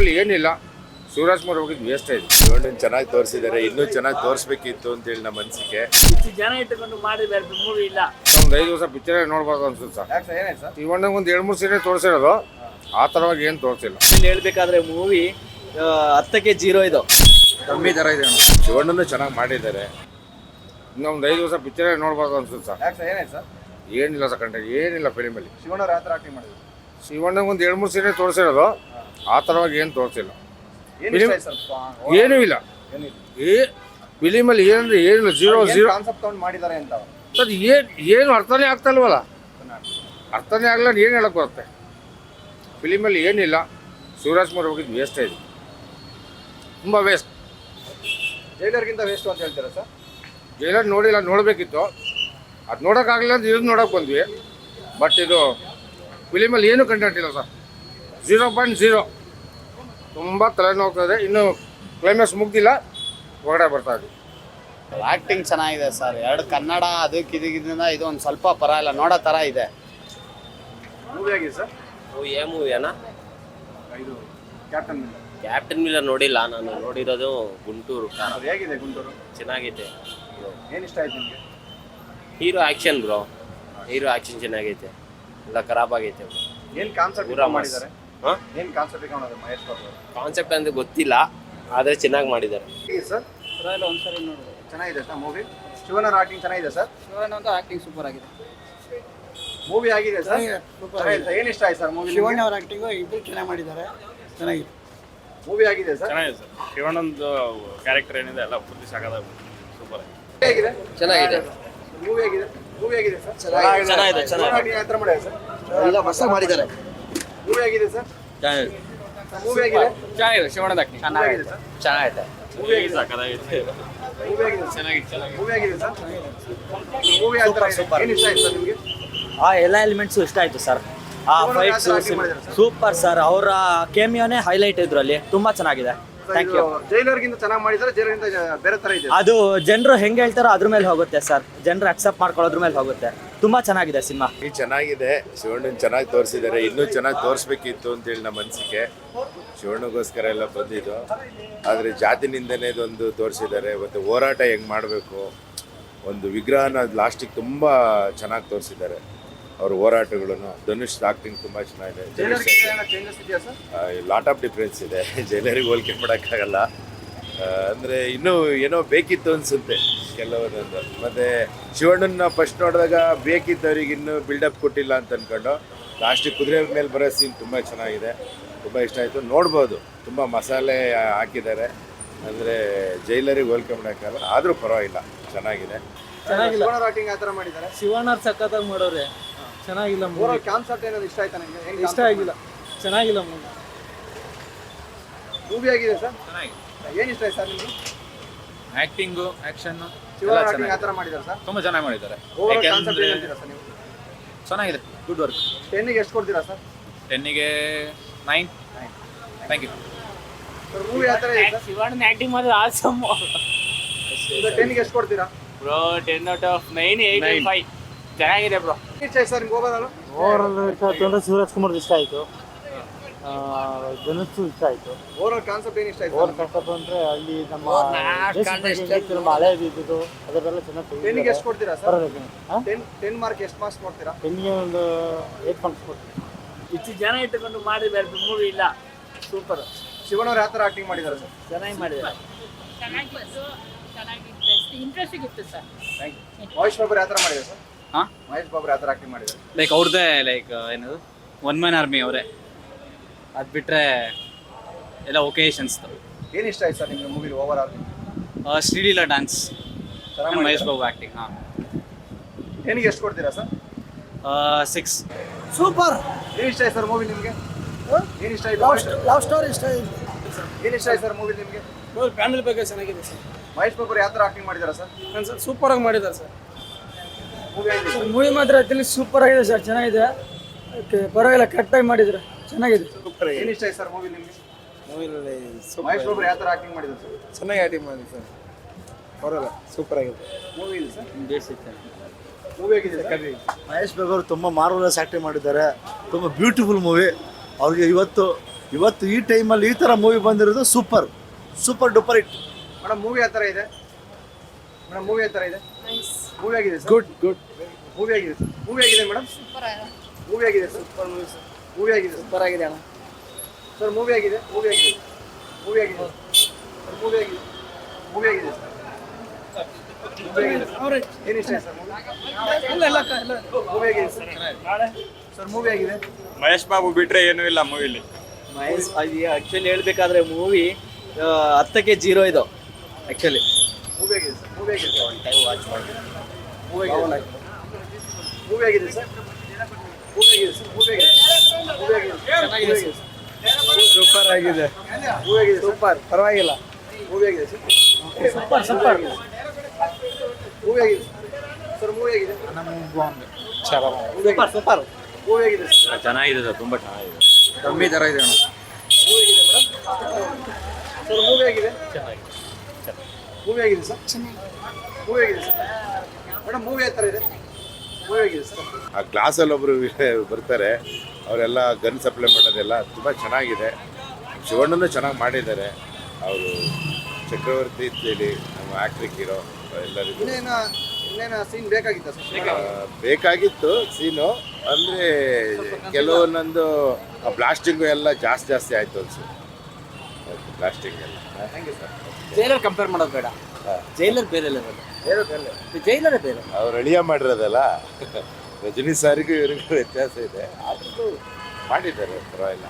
ಫಿಲಿಮಲ್ಲಿ ಏನಿಲ್ಲ. ಸೂರಜ್ ಕುಮಾರ್ ಹೋಗಿದ್ದು ವೇಸ್ಟ್ ಆಯ್ತು ಚೆನ್ನಾಗಿ ತೋರಿಸಿದ್ದಾರೆ ಇನ್ನೂ ಚೆನ್ನಾಗಿ ತೋರಿಸ್ಬೇಕಿತ್ತು ಅಂತೇಳಿ ನಮ್ಮ ಮನಸ್ಸಿಗೆ ಇಷ್ಟು ಜನ ಇಟ್ಟುಕೊಂಡು ಮಾಡಿದ ಮೂವಿ ಇಲ್ಲ. ಒಂದು ಐದು ವರ್ಷ ಪಿಕ್ಚರ್ ನೋಡ್ಬೋದು ಅನ್ಸುತ್ತೆ ಸರ್. ಯಾಕೆ ಸರ್ ಏನಾಯ್ತು ಸರ್? ಇವಣ್ಣ ಒಂದು ಎರಡು ಮೂರು ಸೀರೆ ತೋರಿಸಿರೋದು. ಆ ಥರವಾಗಿ ಏನು ತೋರಿಸಿಲ್ಲ. ಇಲ್ಲಿ ಹೇಳ್ಬೇಕಾದ್ರೆ ಮೂವಿ ಹತ್ತಕ್ಕೆ ಜೀರೋ ಇದು. ಕಮ್ಮಿ ಥರ ಇದೆ ಶಿವಣ್ಣನೂ ಚೆನ್ನಾಗಿ ಮಾಡಿದ್ದಾರೆ. ಇನ್ನೊಂದು ಐದು ವರ್ಷ ಪಿಕ್ಚರ್ ನೋಡ್ಬೋದು ಅನ್ಸುತ್ತೆ ಸರ್. ಯಾಕೆ ಸರ್ ಏನಾಯ್ತು ಸರ್? ಏನಿಲ್ಲ ಸರ್ ಕಂಡ ಏನಿಲ್ಲ ಫಿಲಿಮಲ್ಲಿ ಶಿವಣ್ಣ ಯಾವ ಥರ ಆಕ್ಟಿಂಗ್ ಮಾಡಿದ್ರು. ಶಿವಣ್ಣ ಒಂದು ಎರಡು ಮೂರು ಸೀರೆ ತೋರಿಸಿರೋದು. ಆ ಥರವಾಗಿ ಏನು ತೋರಿಸಿಲ್ಲ. ಏನು ಸರ್ ಏನೂ ಇಲ್ಲ. ಏ ಫಿಲಿಮಲ್ಲಿ ಏನಂದ್ರೆ ಏನಿಲ್ಲ ಜೀರೋ ಜೀರೋ ತಗೊಂಡು ಮಾಡಿದ್ದಾರೆ ಅಂತ. ಸರ್ ಏನು ಏನು ಅರ್ಥನೇ ಆಗ್ತಲ್ವಲ್ಲ ಅರ್ಥನೇ ಆಗಲ್ಲ ಏನು ಹೇಳಕ್ ಬರುತ್ತೆ? ಫಿಲಿಮಲ್ಲಿ ಏನಿಲ್ಲ. ಶಿವರಾಜ್ ಕುಮಾರ್ ಹೋಗಿದ್ದು ವೇಸ್ಟ್ ಆಯ್ತು ತುಂಬ ವೇಸ್ಟ್ ಜೈಲರ್ಗಿಂತ ವೇಸ್ಟ್ ಅಂತ ಹೇಳ್ತೀರಾ ಸರ್? ಜೈಲರ್ ನೋಡಿಲ್ಲ ನೋಡಬೇಕಿತ್ತು. ಅದು ನೋಡೋಕ್ಕಾಗಲಿಲ್ಲ ಅಂತ ಇದನ್ನು ನೋಡೋಕೆ ಬಂದ್ವಿ. ಬಟ್ ಇದು ಫಿಲಿಮಲ್ಲಿ ಏನೂ ಕಂಟೆಂಟ್ ಇಲ್ಲ ಸರ್. ಝೀರೋ ಪಾಯಿಂಟ್ ಝೀರೋ ತುಂಬ ತಲೆನೋಗ್ತದೆ ಇನ್ನು ಕ್ಲೈಮ್ಯಾಕ್ಸ್ ಮುಗ್ದಿಲ್ಲ. ಹೊರಗಡೆ ಬರ್ತಾ ಇದ್ದೀವಿ ಆಕ್ಟಿಂಗ್ ಚೆನ್ನಾಗಿದೆ ಸರ್. ಎರಡು ಕನ್ನಡ ಅದಕ್ಕೆ ಇದಕ್ಕಿಂತ ಇದು ಒಂದು ಸ್ವಲ್ಪ ಇಲ್ಲ. ನೋಡೋ ಥರ ಇದೆ. ಮೂವಿ ಆಗಿದೆ ಸರ್? ಏ ಮೂವಿಯಾನ ಇದು ಕ್ಯಾಪ್ಟನ್ ಮಿಲ್ಲರ್ ಕ್ಯಾಪ್ಟನ್ ನೋಡಿಲ್ಲ. ನಾನು ನೋಡಿರೋದು ಗುಂಟೂರು. ಅದು ಹೇಗಿದೆ ಗುಂಟೂರು? ಚೆನ್ನಾಗೈತೆ. ಏನು ಇಷ್ಟ ಆಯ್ತು ನಿಮಗೆ? Hero action bro hero action ಚೆನ್ನಾಗೈತೆ. ಎಲ್ಲ ಖರಾಬ್ ಆಗೈತೆ. ಏನು ಕಾನ್ಸೆಪ್ಟ್ ಪೂರಾ ಮಾಡಿದ್ದಾರೆ? ಏನು ಕಾನ್ಸೆಪ್ಟ್ ಇಟ್ಕೊಂಡಿದ್ದಾರೆ ಮಹೇಶ್ ಬಾಬು ಅವರು? ಕಾನ್ಸೆಪ್ಟ್ ಅಂತ ಗೊತ್ತಿಲ್ಲ ಆದರೆ ಚೆನ್ನಾಗಿ ಮಾಡಿದ್ದಾರೆ. ಹೇಗಿದೆ ಸರ್? ಒಂದ್ಸರಿ ನೋಡ್ಬೋದು ಚೆನ್ನಾಗಿದೆ ಸರ್ ಮೂವಿ ಶಿವನವ್ರ ಆಕ್ಟಿಂಗ್ ಚೆನ್ನಾಗಿದೆ ಸರ್? ಶಿವಣ್ಣ ಅಂತೂ ಆಕ್ಟಿಂಗ್ ಸೂಪರ್ ಆಗಿದೆ. ಮೂವಿ ಆಗಿದೆ ಸರ್? ಚೆನ್ನಾಗಿದೆ ಏನು ಇಷ್ಟ ಆಯ್ತು ಸರ್ ಮೂವಿ ಶಿವಣ್ಣ ಅವ್ರ ಆಕ್ಟಿಂಗು ಇಬ್ಬರು ಚೆನ್ನಾಗಿ ಮಾಡಿದ್ದಾರೆ. ಚೆನ್ನಾಗಿದೆ. ಮೂವಿ ಆಗಿದೆ ಸರ್? ಚೆನ್ನಾಗಿದೆ ಸರ್. ಶಿವಣ್ಣಂದು ಕ್ಯಾರೆಕ್ಟರ್ ಏನಿದೆ ಎಲ್ಲ ಪೂರ್ತಿ ಸಾಕಾದ ಸೂಪರ್ ಹೇಗಿದೆ? ಚೆನ್ನಾಗಿದೆ. ಮೂವಿ ಆಗಿದೆ ಮೂವಿ ಆಗಿದೆ ಸರ್? ಚೆನ್ನಾಗಿದೆ, ಚೆನ್ನಾಗಿದೆ. ಯಾವ ಥರ ಮಾಡಿದ್ದಾರೆ ಸರ್? ಎಲ್ಲ ಹೊಸ ಮಾಡಿದ್ದಾರೆ. ಮೂವಿ ಆಗಿದೆ ಸರ್? ಮೂವಿ ಆಗಿದೆ? ಚೆನ್ನಾಗಿದೆ ಸರ್. ಮೂವಿ ಆಗಿದೆ ಮೂವಿ ಆಗಿದೆ ಮೂವಿ ಆಗಿದೆ ಸರ್. ಮೂವಿ ಏನು ಇಷ್ಟ ಆಯ್ತು ಸರ್ ನಿಮಗೆ? ಆ ಎಲ್ಲ ಎಲಿಮೆಂಟ್ಸ್ ಇಷ್ಟ ಆಯ್ತು ಸರ್. ಆ ಫೈಟ್ಸ್ ಸೂಪರ್ ಸರ್. ಅವರ ಕೆಮಿಯೋನೇ ಹೈಲೈಟ್ ಇದ್ರಲ್ಲಿ ತುಂಬಾ ಚೆನ್ನಾಗಿದೆ. ಥ್ಯಾಂಕ್ ಯು ಜೈಲರ್ಗಿಂತ ಚೆನ್ನಾಗಿ ಮಾಡಿದ್ರೆ ಜೈಲರ್ಗಿಂತ ಬೇರೆ ತರ ಇದೆ. ಅದು ಜನರು ಹೆಂಗೆ ಹೇಳ್ತಾರೋ ಅದ್ರ ಮೇಲೆ ಹೋಗುತ್ತೆ ಸರ್. ಜನರು ಅಕ್ಸೆಪ್ಟ್ ಮಾಡ್ಕೊಳ್ಳೋದ್ರ ಮೇಲೆ ಹೋಗುತ್ತೆ. ತುಂಬಾ ಚೆನ್ನಾಗಿದೆ ಸಿನಿಮಾ. ಈ ಚೆನ್ನಾಗಿದೆ. ಶಿವಣ್ಣನ್ ಚೆನ್ನಾಗಿ ತೋರಿಸಿದ್ದಾರೆ. ಇನ್ನೂ ಚೆನ್ನಾಗಿ ತೋರಿಸ್ಬೇಕಿತ್ತು ಅಂತೇಳಿ ನಮ್ಮ ಅನಿಸಿಕೆ ಶಿವಣ್ಣಗೋಸ್ಕರ ಎಲ್ಲ ಬಂದಿದ್ದು. ಆದರೆ ಜಾತಿ ನಿಂದನೆದೊಂದು ತೋರಿಸಿದ್ದಾರೆ. ಮತ್ತು ಹೋರಾಟ ಹೆಂಗೆ ಮಾಡಬೇಕು? ಒಂದು ವಿಗ್ರಹನ ಲಾಸ್ಟಿಗೆ ತುಂಬ ಚೆನ್ನಾಗಿ ತೋರಿಸಿದ್ದಾರೆ. ಅವ್ರ ಹೋರಾಟಗಳನ್ನು ಧನುಷ್ ಆಕ್ಟಿಂಗ್ ತುಂಬ ಚೆನ್ನಾಗಿದೆ. ಧನುಷ್ ಜೈಲರ್ಗಿಂತ ಚೇಂಜಸ್ ಇದೆಯಾ ಸರ್? ಲಾಟ್ ಆಫ್ ಡಿಫ್ರೆನ್ಸ್ ಇದೆ. ಜೈಲರಿಗೆ ಹೋಲಿಕೆ ಮಾಡೋಕ್ಕಾಗಲ್ಲ. ಅಂದರೆ ಇನ್ನೂ ಏನೋ ಬೇಕಿತ್ತು ಅನಿಸುತ್ತೆ ಕೆಲವೊಂದೊಂದು ಮತ್ತು ಶಿವಣ್ಣನ ಫಸ್ಟ್ ನೋಡಿದಾಗ ಬೇಕಿದ್ದವ್ರಿಗೆ ಇನ್ನೂ ಬಿಲ್ಡಪ್ ಕೊಟ್ಟಿಲ್ಲ ಅಂತ ಅಂದ್ಕೊಂಡು ಲಾಸ್ಟಿಗೆ ಕುದುರೆ ಮೇಲೆ ಬರೋ ಸೀನ್ ತುಂಬ ಚೆನ್ನಾಗಿದೆ. ತುಂಬ ಇಷ್ಟ ಆಯಿತು. ನೋಡ್ಬೋದು. ತುಂಬ ಮಸಾಲೆ ಹಾಕಿದ್ದಾರೆ. ಅಂದರೆ ಜೈಲರಿಗೆ ಹೋಲಿಕೆ ಮಾಡೋಕ್ಕಾಗಲ್ಲ. ಆದರೂ ಪರವಾಗಿಲ್ಲ. ಚೆನ್ನಾಗಿದೆ. ಶಿವಣ್ಣ ಸಖತ್ತಾಗಿ ಮಾಡೋರೆ. ಚೆನ್ನಾಗಿಲ್ಲ ಓವರಾಲ್ ಕಾನ್ಸೆಪ್ಟ್ ಏನಾದ್ರು ಇಷ್ಟ ಆಯ್ತಾ ನಿಮಗೆ? ಏನು ಇಷ್ಟ ಆಗಿಲ್ಲ. ಚೆನ್ನಾಗಿಲ್ಲ ಮೂವಿ ಮೂವಿ ಆಗಿದೆ ಸರ್? ಏನು ಇಷ್ಟ ಆಯ್ತು ಸರ್ ನಿಮಗೆ? ಶಿವಣ್ಣ ಆಕ್ಟಿಂಗ್ ಯಾವ ಥರ ಮಾಡಿದ್ದಾರೆ ಸರ್? ತುಂಬ ಚೆನ್ನಾಗಿ ಮಾಡಿದ್ದಾರೆ. ಚೆನ್ನಾಗಿದೆ. ಗುಡ್ ವರ್ಕ್ ಟೆನ್ನಿಗೆ ಎಷ್ಟು ಕೊಡ್ತೀರಾ sir? ಟೆನ್ನಿಗೆ nine thank you sir movie ಆ ಥರ ಇದೆ ಸರ್? ಶಿವಣ್ಣನ ಆಕ್ಟಿಂಗ್ ಮಾಡಿದ್ರೆ ಆಸಮ್ ಟೆನ್ನಿಗೆ ಎಷ್ಟು ಕೊಡ್ತೀರಾ? Bro ten out of nine eight five ಚೆನ್ನಾಗಿದೆ ಬ್ರೋ ಸರ್ ಹೋಗೋದಲ್ಲ ಓವರಾಲ್ ಇಷ್ಟ ಆಯ್ತು ಅಂದ್ರೆ ಶಿವರಾಜ್ ಕುಮಾರ್ ಇಷ್ಟ ಆಯ್ತು. ಧನುಷ್ ಇಷ್ಟ ಆಯ್ತು. ಓವರಾಲ್ ಕಾನ್ಸೆಪ್ಟ್ ಏನು ಇಷ್ಟ ಆಯ್ತು? ಓವರ್ ಕಾನ್ಸೆಪ್ಟ್ ಅಂದ್ರೆ ಅಲ್ಲಿ ನಮ್ಮ ಹಳೆ ಇದ್ದಿದ್ದು ಅದರೆಲ್ಲ ಚೆನ್ನಾಗಿ ಟೆನ್ಗೆ ಎಷ್ಟು ಕೊಡ್ತೀರಾ ಸರ್? ಟೆನ್ ಟೆನ್ ಮಾರ್ಕ್ ಎಷ್ಟು ಮಾರ್ಕ್ಸ್ ಕೊಡ್ತೀರಾ? ಟೆನ್ಗೆ ಒಂದು ಏಟ್ ಮಾರ್ಕ್ಸ್ ಕೊಡ್ತೀರಾ ಇಷ್ಟು ಜನ ಇಟ್ಟುಕೊಂಡು ಬೇರೆ ಮೂವಿ ಇಲ್ಲ. ಸೂಪರ್ ಶಿವಣ್ಣವ್ರು ಯಾವ ಥರ ಆಕ್ಟಿಂಗ್ ಮಾಡಿದ್ದಾರೆ ಸರ್? ಚೆನ್ನಾಗಿ ಮಾಡಿದ್ದಾರೆ. ಚೆನ್ನಾಗಿತ್ತು ಚೆನ್ನಾಗಿತ್ತು ಇಂಟ್ರೆಸ್ಟಿಂಗ್ ಇತ್ತು sir. Thank you voice Babu ಯಾವ ಥರ ಮಾಡಿದ್ದಾರೆ ಸರ್? ಹಾಂ? ಮಹೇಶ್ ಬಾಬು ಆ ಥರ ಆಕ್ಟಿಂಗ್ ಮಾಡಿದ್ದಾರೆ. ಲೈಕ್ ಅವ್ರದ್ದೇ ಲೈಕ್ ಏನದು? ಒನ್ ಮ್ಯಾನ್ ಆರ್ಮಿ ಅವರೇ. ಅದು ಬಿಟ್ಟರೆ ಎಲ್ಲ ಒಕೇಶನ್ಸ್ ಏನು ಇಷ್ಟ ಆಯ್ತು ಸರ್ ನಿಮಗೆ movie overall Sreeleela dance ಚೆನ್ನಾಗಿ ಮಹೇಶ್ ಬಾಬು ಆ್ಯಕ್ಟಿಂಗ್ ಹಾಂ. ಏನಿಗೆ ಎಷ್ಟು ಕೊಡ್ತೀರಾ ಸರ್ ಸಿಕ್ಸ್ ಸೂಪರ್ ಏನು ಇಷ್ಟ ಆಯ್ತು ಸರ್ ಮೂವಿ ನಿಮಗೆ? ಏನು ಇಷ್ಟ ಆಯ್ತು ಲವ್ ಸ್ಟೋರಿ ಇಷ್ಟ ಆಯ್ತು. ಏನು ಇಷ್ಟ ಆಯ್ತು ಸರ್ ಮೂವಿ ನಿಮಗೆ? ಫ್ಯಾಮಿಲಿ ಬಗ್ಗೆ ಚೆನ್ನಾಗಿದೆ ಸರ್ ಮಹೇಶ್ ಬಾಬು ಯಾವ ಥರ ಆಕ್ಟಿಂಗ್ ಮಾಡಿದ್ದಾರೆ ಸರ್ ಸರ್ ಸೂಪರ್ ಆಗಿ ಮಾಡಿದ್ದಾರೆ ಸರ್ ಮೂವಿ ಮೂವಿ ಮಾತ್ರ ತಿಳಿ ಸೂಪರ್ ಆಗಿದೆ ಸರ್ ಚೆನ್ನಾಗಿದೆ. ಓಕೆ ಪರವಾಗಿಲ್ಲ ಕರೆಕ್ಟಾಗಿ ಮಾಡಿದ್ರೆ ಚೆನ್ನಾಗಿದೆ. ಏನು ಇಷ್ಟ ಆಯ್ತು ಸರ್ ಮೂವಿ ನಿಮಗೆ ಮಹೇಶ್ ಬಾಬು ಯಾವ ಥರ ಆಕ್ಟಿಂಗ್ ಮಾಡಿದ್ರು ಸರ್? ಚೆನ್ನಾಗಿ ಆ್ಯಕ್ಟಿಂಗ್ ಮಾಡಿದೆ ಸರ್. ಪರವಾಗಿಲ್ಲ ಸೂಪರ್ ಆಗಿದೆ. ಮೂವಿ ಇದೆ ಸರ್? ಮೂವಿ ಆಗಿದೆ ಮಹೇಶ್ ಬಾಬು ಅವರು ತುಂಬ ಮಾರ್ವಲಸ್ ಆಕ್ಟಿಂಗ್ ಮಾಡಿದ್ದಾರೆ. ತುಂಬ ಬ್ಯೂಟಿಫುಲ್ ಮೂವಿ ಅವ್ರಿಗೆ ಇವತ್ತು ಇವತ್ತು ಈ ಟೈಮಲ್ಲಿ ಈ ಥರ ಮೂವಿ ಬಂದಿರೋದು super super duper it madam movie ಯಾವ ಥರ ಇದೆ? ಮೇಡಮ್ ಮೂವಿ ಯಾವ ಥರ ಇದೆ? ಮೂವಿ ಆಗಿದೆ ಸರ್. ಗುಡ್ ಗುಡ್ ಮೂವಿ ಆಗಿದೆ ಸರ್. ಮೂವಿ ಆಗಿದೆ ಮೇಡಮ್ ಮೂವಿ ಆಗಿದೆ. ಸರ್. ಮೂವಿ ಆಗಿದೆ ಸೂಪರ್ ಆಗಿದೆ ಅಣ್ಣ. ಸರ್ ಮೂವಿ ಆಗಿದೆ. ಮೂವಿ ಆಗಿದೆ. ಮೂವಿ ಆಗಿದೆ. ಸರ್ ಮೂವಿ ಆಗಿದೆ. ಮೂವಿ ಆಗಿದೆ ಸರ್. ಏನು ಇಷ್ಟ ಆಯ್ತು ಸರ್ ಮೂವಿ ಆಗಿದೆ ಸರ್. ಸರ್ ಮೂವಿ ಆಗಿದೆ. ಮಹೇಶ್ ಬಾಬು ಬಿಟ್ರೆ ಏನೂ ಇಲ್ಲ ಮೂವಿಲಿ. ಮಹೇಶ್ ಆಕ್ಚುಲಿ ಹೇಳ್ಬೇಕಾದ್ರೆ ಮೂವಿ ಹತ್ತಕ್ಕೆ ಜೀರೋ ಇದು ಆಕ್ಚುಲಿ ಮೂವಿ ಆಗಿದೆ ಸರ್. ಮೂವಿ ಆಗಿದೆ ಒನ್ ಟೈಮ್ ವಾಚ್ ಮಾಡಿ ಮೂವಿ ಆಗಿದೆ ಮೂವಿ ಆಗಿದೆ ಸರ್ ಮೂವಿ ಆಗಿದೆ ಸರ್ ಮೂವಿ ಆಗಿದೆ ಚೆನ್ನಾಗಿದೆ ಸರ್ ಸೂಪರ್ ಆಗಿದೆ ಮೂವಿ ಆಗಿದೆ ಸೂಪರ್ ಪರವಾಗಿಲ್ಲ ಮೂವಿ ಆಗಿದೆ ಸರ್ ಸೂಪರ್ ಸೂಪರ್ ಮೂವಿ ಆಗಿದೆ ಸರ್ ಮೂವಿ ಆಗಿದೆ ಸೂಪರ್ ಸೂಪರ್ ಮೂವಿ ಆಗಿದೆ ಸರ್ ಚೆನ್ನಾಗಿದೆ ಸರ್ ತುಂಬ ಚೆನ್ನಾಗಿದೆ ಕಮ್ಮಿ ಥರ ಇದೆ ಅಣ್ಣ ಮೂವಿ ಆಗಿದೆ ಮೇಡಮ್ ಸರ್ ಮೂವಿ ಆಗಿದೆ ಮೂವಿ ಆಗಿದೆ ಸರ್ ಮೂವಿ ಆಗಿದೆ ಸರ್ ಮೂವಿ ಥರ ಇದೆ? ಮೂವಿ ಆಗಿದೆ ಸರ್. ಆ ಕ್ಲಾಸಲ್ಲಿ ಒಬ್ಬರು ಬರ್ತಾರೆ ಅವರೆಲ್ಲ ಗನ್ ಸಪ್ಲೈ ಮಾಡೋದೆಲ್ಲ ತುಂಬ ಚೆನ್ನಾಗಿದೆ. ಶಿವಣ್ಣನೂ ಚೆನ್ನಾಗಿ ಮಾಡಿದ್ದಾರೆ. ಅವರು ಚಕ್ರವರ್ತಿ ಅಂತೇಳಿ ನಮ್ಮ ಆ್ಯಕ್ಟ್ರಿಕ್ ಹೀರೋ ಎಲ್ಲರಿಗೂ. ಇನ್ನೇನ ಇನ್ನೇನ ಸೀನ್ ಬೇಕಾಗಿತ್ತು ಸರ್? ಆ, ಬೇಕಾಗಿತ್ತು ಸೀನು ಅಂದರೆ ಕೆಲವೊಂದೊಂದು ಬ್ಲಾಸ್ಟಿಂಗು ಎಲ್ಲ ಜಾಸ್ತಿ ಜಾಸ್ತಿ ಆಯಿತು ಅನ್ಸುತ್ತೆ. ಬ್ಲಾಸ್ಟಿಂಗ್ ಎಲ್ಲ. Thank you sir Jailer compare ಮಾಡೋದು ಬೇಡ. ಜೈಲರ್ ಬೇರೆ ಲೆವೆಲ್ ಜೈಲರೇ ಬೇರೆ. ಅವ್ರು ಅಳಿಯ ಮಾಡಿರೋದಲ್ಲ? ರಜನಿ ಸಾರಿಗೂ ಇವ್ರಿಗೂ ವ್ಯತ್ಯಾಸ ಇದೆ. ಆದ್ರೂ ಮಾಡಿದ್ದಾರೆ ಪರವಾಗಿಲ್ಲ.